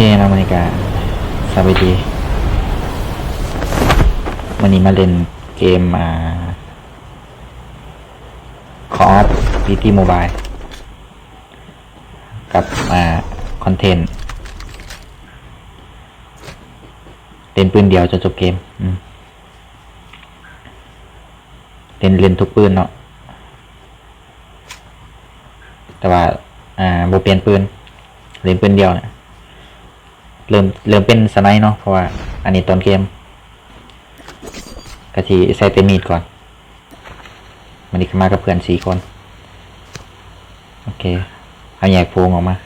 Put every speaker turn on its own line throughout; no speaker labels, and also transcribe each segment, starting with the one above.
เคนะมันกาสวัสดี วันนี้มาเล่นเกมอ่าคอฟพีทีโมบายกับอ่าคอนเทนต์เล่นปืนเดียวจนจบเกมเล่นเล่นทุกปืนเนาะแต่ว่า อ่าโบเปลี่ยนปืนเล่นปืนเดียวเนี่ย เริ่มเริ่มเป็นสไนด์เนาะเพราะว่า อันนี้ต้นเกมกะทีใส่เต็มมีดก่อนมันนี่มากับเพื่อนสี่คน โอเคเอาแยกโพงออกมา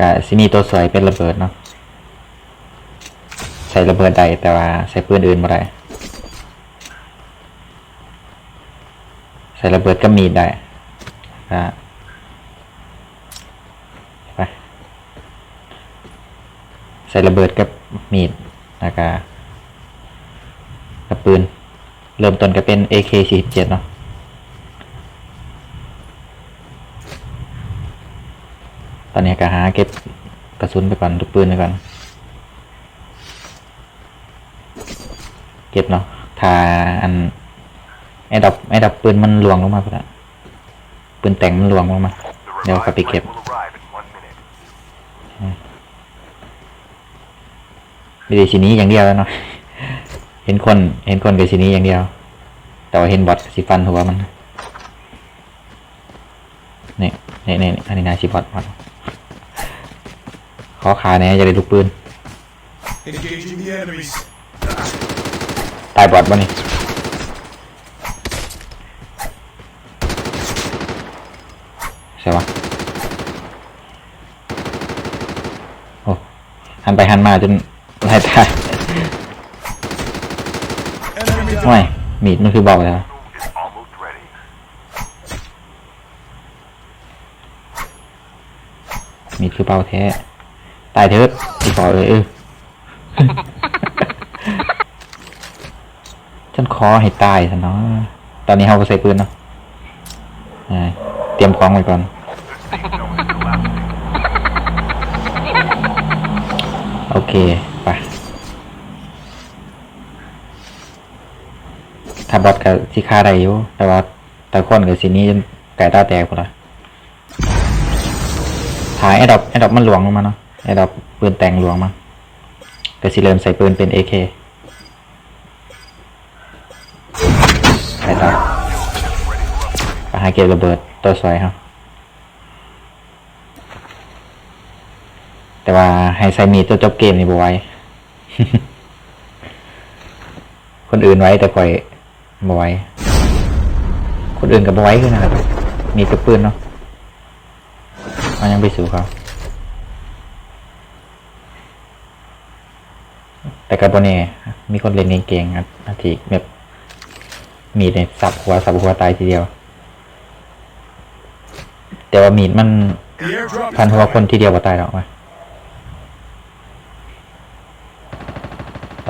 กะซิมีตัวสวยเป็นระเบิดเนาะใส่ระเบิดใดแต่ว่าใส่ปืนอื่นม่ได้ ใส่ระเบิดก็มีดได้อ่าไปใส่ระเบิดกับมีดแล้วก็กับปืน เริ่มต้นก็เป็น AK47 เนาะตอนนี้ก็หาเก็บกระสุนไปก่อนทุกปืนไปก่อน เก็บเนาะทาอัน ไอ้ดับไอ้ดับปืนมันหลวงลงมาพุ่นอะปืนแต่งมันหลวงลงมา เดี๋ยวเขาไปเก็บ ไม่ได้สีนี้อย่างเดียวแล้วเนาะ เห็นคน เห็นคนกับสีนี้อย่างเดียว แต่ว่าเห็นบอทสีฟันหัวมัน นี่นี่นี่อันนี้นายสีบอทบอทขอขาเนี่ยจะได้ลูกปืน
Engaging the enemies.
ตายบอทบ่นี่ ช่ปะโอ้หันไปหันมาจนไล่ตาย
Enemy
ไม่
down.
มีดมันคือเบาแล้ว
is almost ready.
มีดคือเบาแท้ ตายเถิดที่ขอเลยเออฉันขอให้ตายซะเนาะตอนนี้เราก็ใส่ปืนเนาะอ่าเตรียมของไว้ก่อน เค ไป ถ้าบอสกับที่ค่าได้อยู่ แต่ว่าแต่คนกับสีนี้ไก่ตาแตกหมดละถ่ายไอ้ดอกไอ้ดอกมันหลวงลงมาเนาะไอ้ดอกปืนแต่งหลวงมาแต่สีเริ่มใส่ปืนเป็นเอเคไก่ตาไปหาเก็บระเบิดตัวสวยครับ แต่ว่าให้ใส่มีตัวจบเกมนี่บ่ไว้ คนอื่นไว้แต่ปล่อยบ่ไว้ คนอื่นกับบ่ไว้คือนั่นแหละมีตัวปืนเนาะมันยังไปสู่เขาแต่กับบนนี่มีคนเล่นเก่งๆอะอาทิแบบมีดเนี่ยสับหัวสับหัวตายทีเดียว แต่ว่ามีดมันพันหัวคนทีเดียวก็ตายหรอกวะ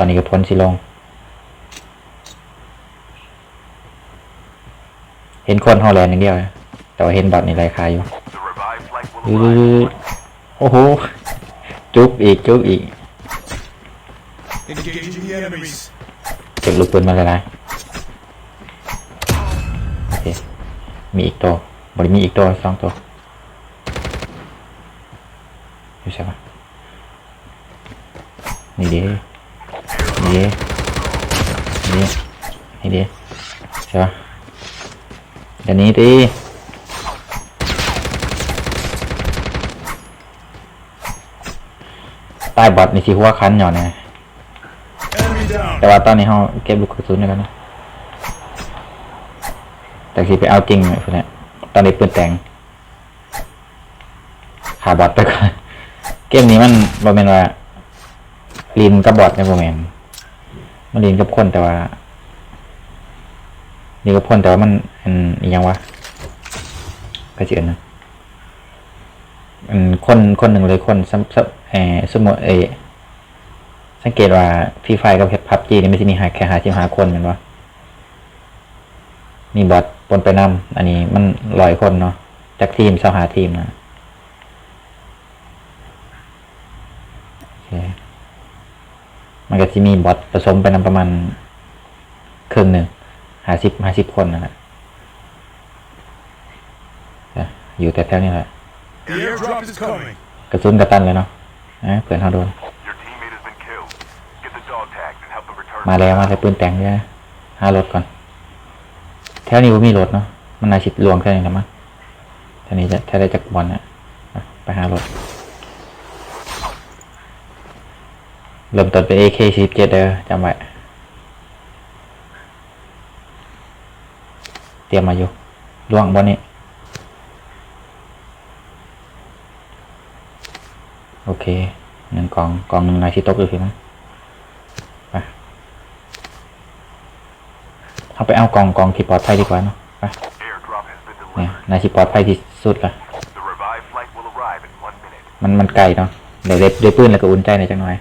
ตอนนี้ก็พ้นสิลง เห็นคนฮอลแลนด์อย่างเดียวนะแต่ว่าเห็นบัตรในรายคาอยู่
The revived flight
อื้
will arrive.
อโอ้โห จุกอีก จุกอีก
Engaging the enemies.
เก็บลูกปืนมาเลยนะโอเค มีอีกตัวบริมีอีกตัวสองตัวอยู่ใช่ปะนี่เดีนี่เดีนี่ดีใช่ปะเดี๋ยวนี้ดิใต้บอทนี่สิหัวคันหย่อนนะแต่ว่าตอนนี้เขาเก็บลูกกระสุนได้แล้วนะแต่สิไปเอาจริงเนี่ยคนเนี้ตอนนี้ปืนแต่งขาบอทไปก่อนเกมนี้มันบอมเมนว่าลีนกับบอทในบอมเมน มันเลีนกับคนแต่ว่าเลีนกับคนแต่ว่ามันอันอหยังวะก็เชื่อนะอันคนคนหนึ่งเลยคนซ้ำซ้ำเออสมมติเอสังเกตว่าฟรีไฟกับพับจีนี่ไม่ใช่มีหาแค่หาชิมหาคนเหมือนว่านี่บอทปนไปนำอันนี้มันลอยคนเนาะจากทีมเสาหาทีมนะโอเค มันก็จะมีบอทผสมไปนำประมาณครึ่งหนึ่งห้าสิบห้าสิบคนนั่นแหละอะอยู่แต่แถวนี้แหละ
The airdrop is coming.
กระสุนกระตันเลยเนาะนะเผื่อนเขาโดน
Your teammate has been killed. Get the dog tags and help them return.
มาแล้วมาแล้วปืนแต่งด้วยหารถก่อน แถวนี้ว่ามีรถเนาะมันน่าชิดลวงแค่นี้นะมั้งแถวนี้จะถ้าได้จากบอลเนี่ยอะไปหารถ เริ่มต้นเป็น AK47 เด้อจำไว้เตรียมมาอยู่ล่วงบอลนี้ โอเคหนึ่งกล่องกล่องหนึ่งนายชิตกอยู่พี่มั้งไปเอาไปเอากองกล่องที่ปลอดภัยดีกว่าเนาะไปเนี่ยนายที่ปลอดภัยที่สุดละมันมันไกลเนาะเดี๋ยวเด็บด้วยปืนแล้วก็อุ่นใจหน่อยจังหน่อย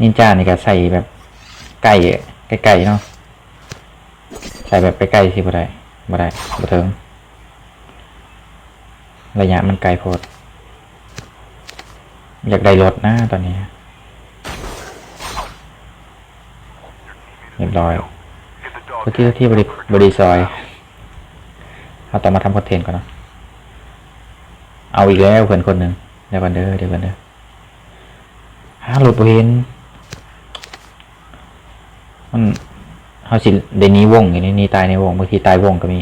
นินจานี่ก็ใส่แบบใกล้ใกล้ๆเนาะใส่แบบไปใกล้สิบ่ได้บ่ได้บ่ถึงระยะมันไกลโพด อยากได้รถนะตอนนี้เรียบร้อย
Get the dog
ก็ที่ที่บริบริซอยเอาต่อมาทำคอนเทนต์ก่อนเนาะเอาอีกแล้วเพื่อนคนหนึ่งเดี๋ยวกันเด้อเดี๋ยวกันเด้อฮาหลุดเห็นันเขาสิเดนี้วงอย่นี้ตายในวงบางทีตายวงก็มี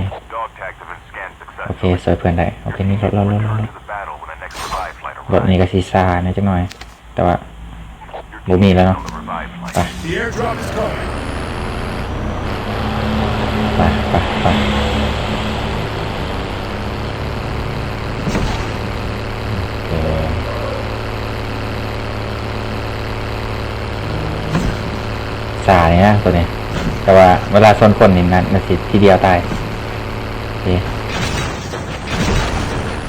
โอเคสวยเพื่อนได้โอเคนี่รถรถรถรถนี่ก็ซีซ่านะจังหน่อย แต่ว่าบูมีแล้วเนาะไปไปไปโอเค สาเนี่ยนะตัวนี้ แต่ว่าเวลาชนคนนี่นั้นมันสิทีเดียวตาย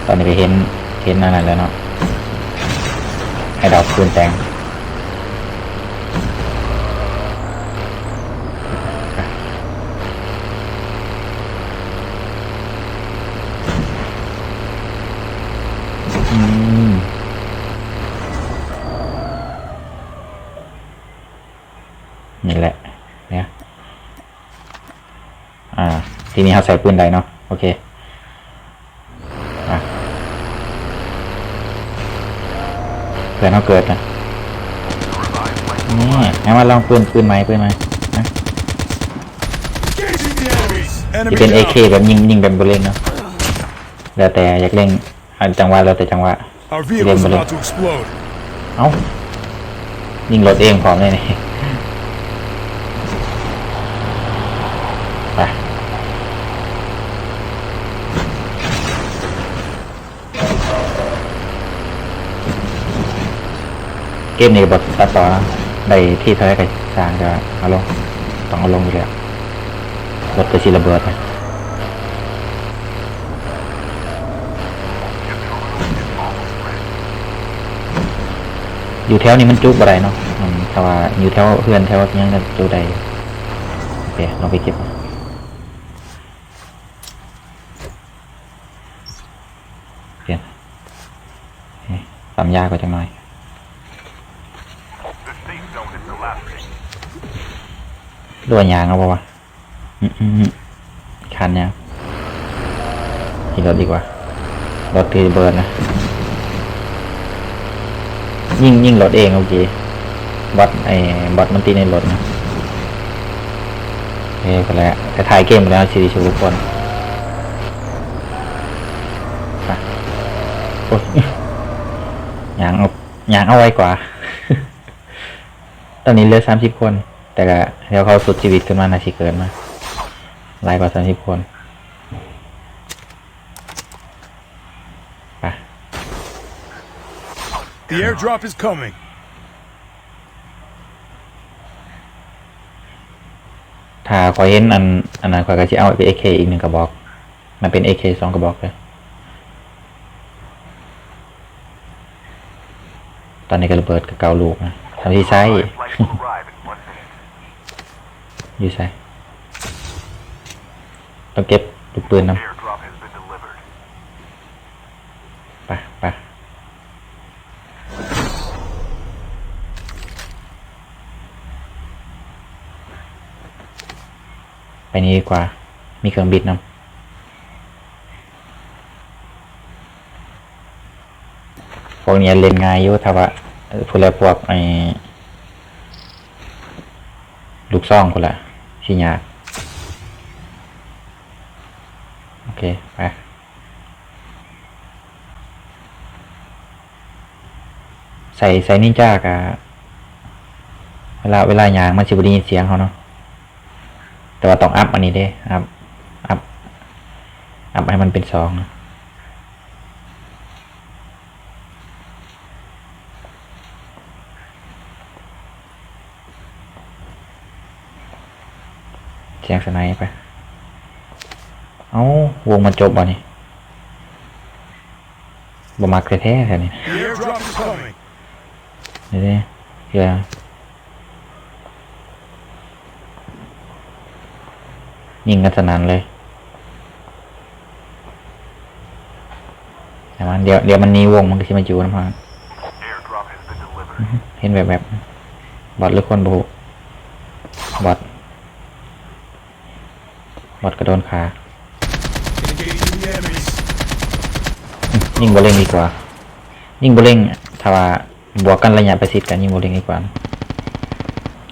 ตอนนี้ไปเห็นเห็นอันนั้นแล้วเนาะให้ดอกคืนแตงอืมนี่แหละ เนี่ย อ่า ทีนี้เขาใส่ปืนใดเนาะโอเคอะเพื่อนเขาเกิดนะนี่ให้มาลองปืนปืนไหมปืนไหมนะ
Engaging the enemies.
ที่เป็น
Enemy
AK
down.
แบบยิงยิงแบบบเล่นเนาะแล้วแต่อยากเล่นอันจังหวะแล้วแต่จังหวะ
Our vehicle's
Remember
about to explode.
เอ้ายิงรถเองพร้อมเลยนี่ไป เกมนี้บทตัดต่อนะได้ที่เท่าไหรกันสร้างจะเอาลงต้องเอาลงอยู่แล้วรถก็สิระเบิดนะอยู่แถวนี้มันจุกบ่ได้เนาะแต่ว่าอยู่แถวเพื่อนแถวยังกันจุกได้อยู่โอเคเราไปเก็บมาเปลี่ยนนี่ปั๊มยากกว่าจังหน่อย
The safe zone is collapsing.
ด้วยยางเอาปะวะคันเนี่ยขี่รถดีกว่า รถที่เบิร์นนะ ยิ่งยิ่งรถเองโอเคบอทไอ้บอทมันตีในรถนะโอเคก็แล้วแต่ถ่ายเกมแล้วชีวิตทุกคนไปโอ้ยยางเอายางเอาไว้กว่า ตอนนี้เหลือสามสิบคน แต่ก็เดี๋ยวเขาสุดชีวิตขึ้นมานาทีเกินมาหลายกว่าสามสิบคนไป
The airdrop is coming.
ถ้าขอยเห็นอันอันนั้นขอยก็จะเอาไปเอเคอีกหนึ่งกระบอก มันเป็นเอเคสองกระบอกเลย ตอนนี้ก็ระเบิดกับเกาลูกนะทำที่ไซส์
Revived flight will arrive in one minute.
อยู่ไซส์ต้องเก็บลูกปืนน
Airdrop has been delivered. ำ
ไปไปไปนี้ดีกว่า มีเครื่องบินนำพวกนี้เล่นง่ายอยู่ถ้าว่าเอ่อพวกแล้วพวกไอ้ลูกซ่องคนละ ชิยากโอเค ไปใส่ใส่นินจากะเวลาเวลายางมันสิบดีเสียงเขาเนาะแต่ว่าต้องอัพอันนี้เด้อัพอัพอัพให้มันเป็นสองนะ เสียงสไนป์ไป เอาวงมันจบบ่นี่บ่มักแท้ๆแค่นี้
The airdrop is coming.
เดี๋ยวนี้เพื่อยิงกันสนั่นเลยแต่มันเดี๋ยวเดี๋ยวมันหนีวงมันก็สิมาอยู่นะพัง
Airdrop has been delivered.
เห็นแบบแบบบอดหรือคนบูบอด บอดกระโดนขายิงโบเล่งดีกว่า ยิงโบเล่งถ้าว่าบวกกันระยะประชิดกันยิงโบเล่งดีกว่า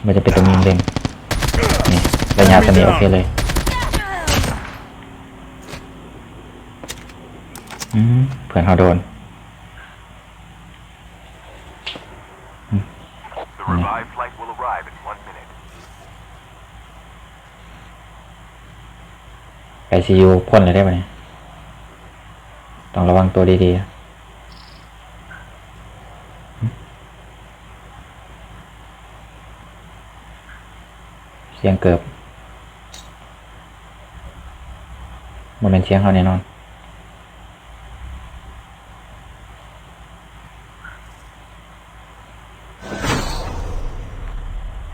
มันจะเป็นตัวยิงเล่งนี่ระยะตัวนี้โอเคเลยอืมเพื่อนเขาโดน
The revived flight will arrive in one minute.
ไปซียูพ่นเลยได้ปะเนี่ยต้องระวังตัวดีๆเสียงเกือบมันเป็นเสียงเขาแน่นอน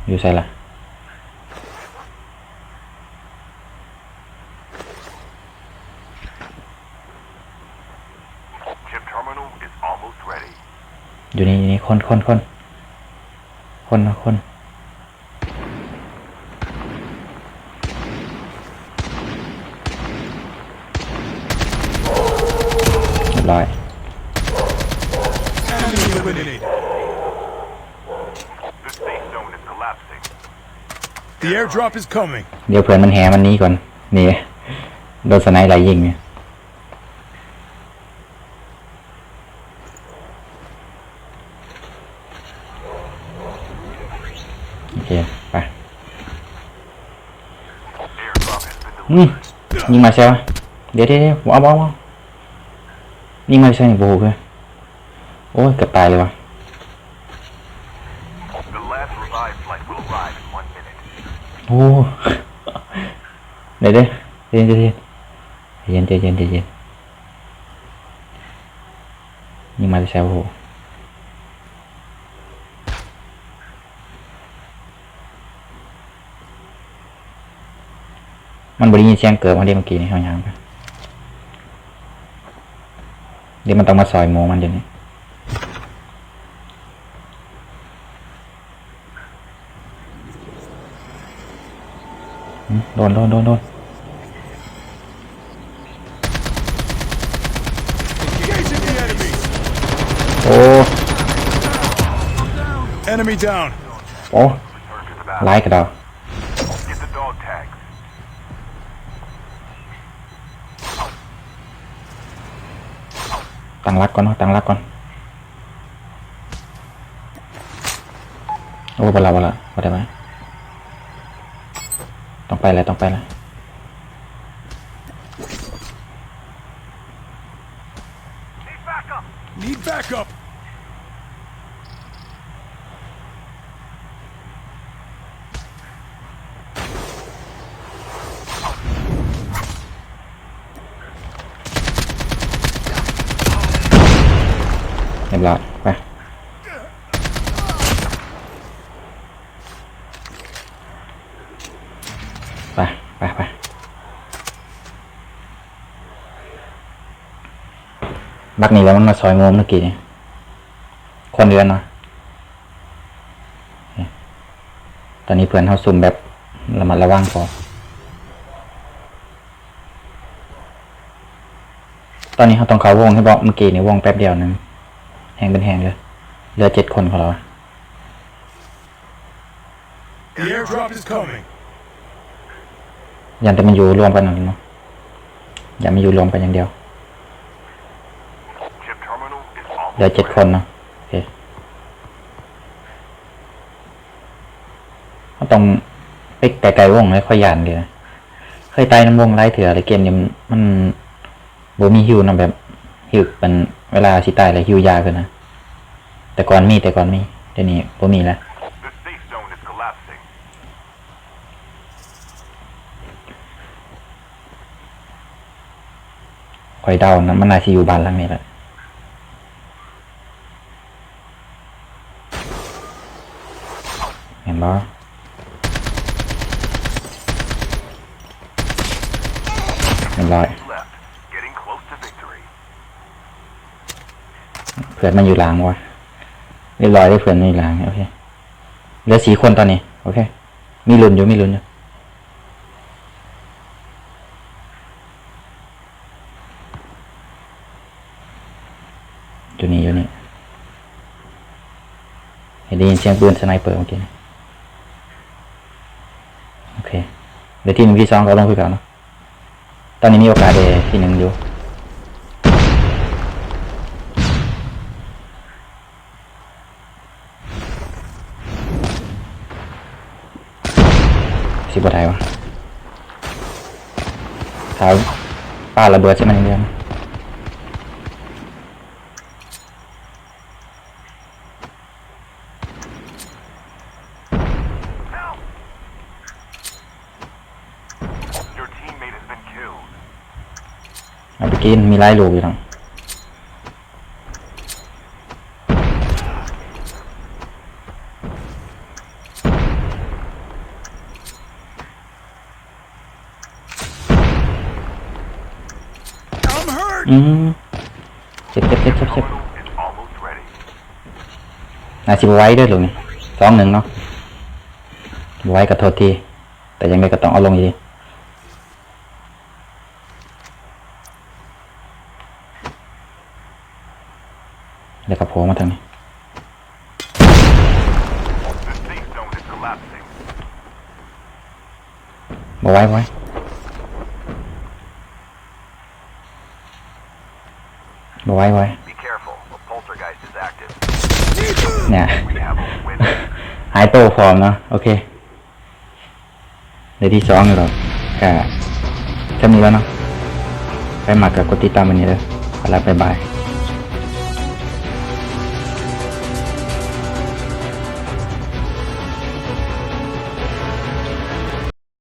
อยู่ใส่ละ
Chip terminal is almost ready.
อยู่นี่อยู่นี่ คนคนคนคนนะคนเรียบร้อย
Enemy eliminated.
The safe zone is collapsing.
The airdrop is coming.
เดี๋ยวเพื่อนมันแหมันหนี้ก่อน นี่ โดนสไนด์ไหลยิงเนี่ยโอเค ไป
Airdrop has been
อืม
delivered.
ยิงมาใช่ปะเดี๋ยวเดี๋ยวเดี๋ยวเอาเอาเอายิงมาใช่โบกเลยโอ้ยเกือบตายเลยวะ
The last revived flight will arrive in one minute.
โอ้ เดี๋ยวเดี๋ยวเย็นเย็นเย็นเย็นเย็นเย็นเย็นยิงมาใช่โอ้โหมันบริยินเสียงเกิดมาเดี๋ยวเมื่อกี้นี่เขายางไปเดี๋ยวมันต้องมาซอยโมมันเดี๋ยวนี้อืมโดนโดนโดนโดน
Engaging the enemies.
โอ้
Enemy down.
โอ้
Return to the battle.
ไล่กระดา
Get the dog tags.
ตั้ง รักก่อนเนาะตั้งรักก่อนโอ้บลาบลาบได้ไหมต้องไปเลยต้องไปเลย ไปไปบักนี่แล้วมันมาซอยงมเมื่อกี้เนี่ยคนเดือนเนาะตอนนี้เพื่อนเขาซุ่มแบบระมัดระวังพอตอนนี้เขาต้องเขาวงให้บอกเมื่อกี้นี่วงแป๊บเดียวนึงแหงเป็นแหงเลยเหลือเจ็ดคนของเรา
The airdrop is coming.
อยันแต่มันอยู่รวมกันนั่นเนาะอย่ามาอยู่รวมกันอย่างเดียวเหลือ
almost
เจ็ดคนเนาะโอเคเขาต้องไปไกลๆวงแล้วค่อยยานเลยนะเคยตายน้ำวงไล่เถื่ออะไรเกมนี้มันมันบ่มีฮิวนะแบบฮิวเป็นเวลาสิตายเลยฮิวยากเลยนะแต่ก่อนมีแต่ก่อนมีเดี๋ยวนี้บมีแล้ว
The safe zone is collapsing.
ค อยเดานะมันน่าสิอยู่บ้านหลังนี้แหละเห็นบ่เรียบร้อยเพื่อมันอยู่หลังวะเรียบร้อยได้เพื่อนมันอยู่หลังโอเคเหลือสีคนตอนนี้ โอเค มีลุ้นอยู่มีลุ้นอยู่อยู่นี่อยู่นี่เห็นได้ ยินเสียงปืนสไนเปอร์เมื่อกี้โอเคเดี๋ยวที่หนึ่งที่สองเขาลงคือเก่าเนอะตอนนี้มีโอกาสเดที่หนึ่งอยู่สิบได้วะเท้าป้าระเบิดใช่ไหมเน
Your
เอาไปกินมีไล่ลูกอยู่ทั้งอืมเจ็บเจ็บเจ็บเจ็บเจ็บอาสิบไว้ด้วยลูกนี่สองหนึ่งเนาะไว้กับโทษที แต่ยังไงก็ต้องเอาลงอยู่ดี แล้วก็โผล่มาทางนี้
The safe zone is collapsing.
บ่ไว้บ่ไว้บ่ไว้บ่ไว้
Be careful. A poltergeist is active.
เนี่ย
We have a winner.
หายโตฟอร์มเนาะโอเคเดี๋ยวที่สองอยู่หรอกก็จะมีแล้วเนาะไปหมักกับกดติดตามวันนี้เลยไปแล้วบ๊ายบาย